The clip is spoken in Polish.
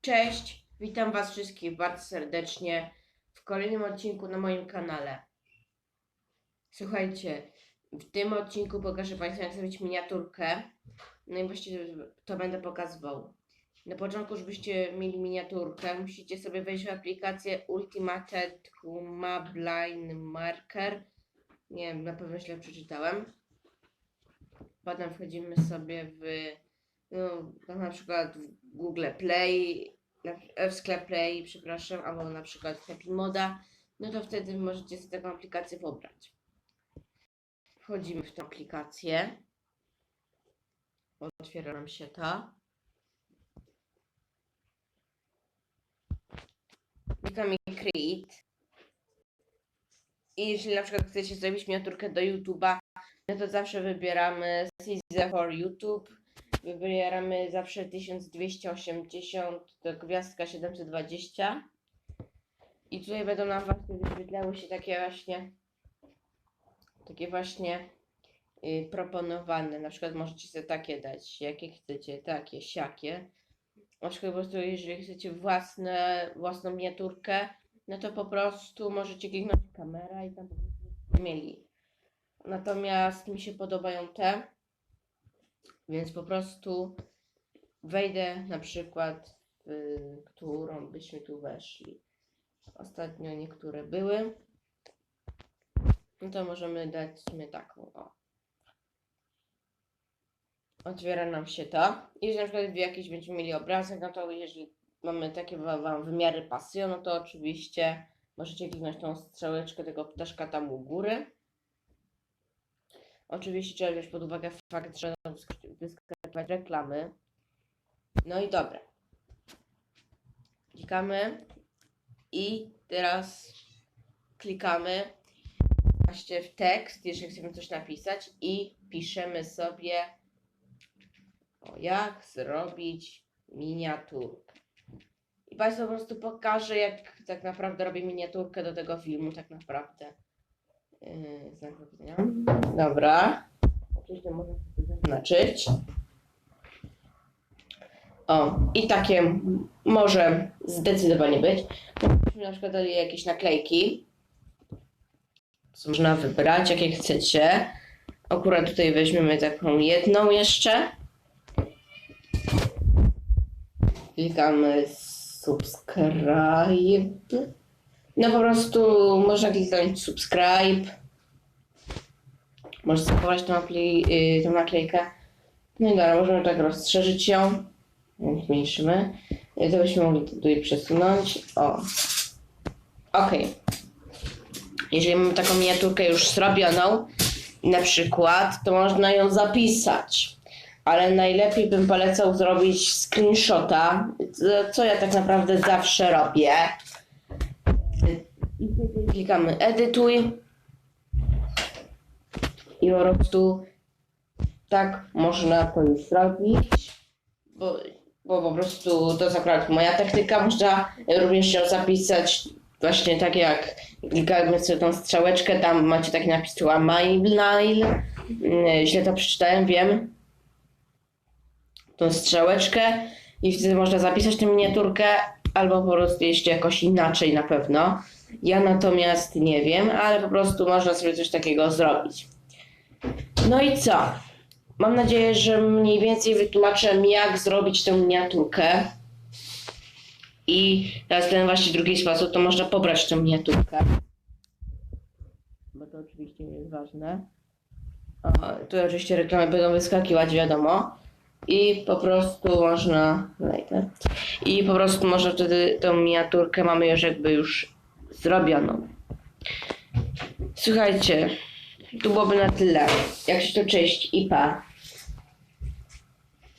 Cześć, witam Was wszystkich bardzo serdecznie w kolejnym odcinku na moim kanale. Słuchajcie, w tym odcinku pokażę Państwu, jak zrobić miniaturkę. No i właściwie to będę pokazywał. Na początku, żebyście mieli miniaturkę, musicie sobie wejść w aplikację Ultimated Humabline Marker. Nie wiem, na pewno źle przeczytałem. Potem wchodzimy sobie w no, tam na przykład w Google Play, w sklep Play, przepraszam, albo na przykład Happy Moda, no to wtedy możecie sobie taką aplikację pobrać. Wchodzimy w tę aplikację. Otwiera nam się to. Klikamy Create. I jeżeli na przykład chcecie zrobić miniaturkę do YouTube'a, no to zawsze wybieramy Caesar for YouTube wybieramy zawsze 1280 to gwiazdka 720 i tutaj będą nam właśnie wyświetlały się takie właśnie takie właśnie y, proponowane, na przykład możecie sobie takie dać, jakie chcecie, takie, siakie. Na przykład po prostu jeżeli chcecie własne, własną miniaturkę no to po prostu możecie kliknąć kamera i tam po prostu mieli. Natomiast mi się podobają te więc po prostu wejdę na przykład w którą byśmy tu weszli. Ostatnio niektóre były. No to możemy dać w sumie taką. O. Otwiera nam się to. Jeżeli na przykład jakiś będziemy mieli obrazek, no to jeżeli mamy takie wa- wam wymiary pasją, no to oczywiście możecie kliknąć tą strzałeczkę tego ptaszka tam u góry. Oczywiście trzeba wziąć pod uwagę fakt, że będą wysk- wyskakiwać reklamy. No i dobra. Klikamy i teraz klikamy właśnie w tekst, jeżeli chcemy coś napisać i piszemy sobie o jak zrobić miniaturkę. I Państwu po prostu pokażę, jak tak naprawdę robię miniaturkę do tego filmu, tak naprawdę. Yy, znak zapytania. Dobra. Oczywiście można sobie zaznaczyć. O, i takie może zdecydowanie być. Mogliśmy na przykład dali jakieś naklejki. Można wybrać, jakie chcecie. Akurat tutaj weźmiemy taką jedną jeszcze. Klikamy subscribe. No po prostu można kliknąć subscribe. Można zachować tą, naklej, yy, tą naklejkę. No i dobra, możemy tak rozszerzyć ją. Zmniejszymy. Y, To byśmy mogli tutaj przesunąć. O. Ok. Jeżeli mamy taką miniaturkę już zrobioną, na przykład, to można ją zapisać. Ale najlepiej bym polecał zrobić screenshota, co- ja tak naprawdę zawsze robię. Klikamy edytuj i po prostu tak można to już zrobić, bo, bo po prostu to akurat moja technika, można również ją zapisać właśnie tak jak klikamy sobie tą strzałeczkę, tam macie taki napis tu mail, źle to przeczytałem, wiem, tą strzałeczkę i wtedy można zapisać tę miniaturkę albo po prostu jeszcze jakoś inaczej na pewno. Ja natomiast nie wiem, ale po prostu można sobie coś takiego zrobić. No i co? Mam nadzieję, że mniej więcej wytłumaczę, jak zrobić tę miniaturkę. I teraz ten właśnie drugi sposób, to można pobrać tę miniaturkę. Bo to oczywiście jest ważne. O, tu oczywiście reklamy będą wyskakiwać, wiadomo. I po prostu można. I po prostu można wtedy tą miniaturkę mamy już jakby już zrobioną. Słuchajcie, tu byłoby na tyle. Jak się to cześć i pa.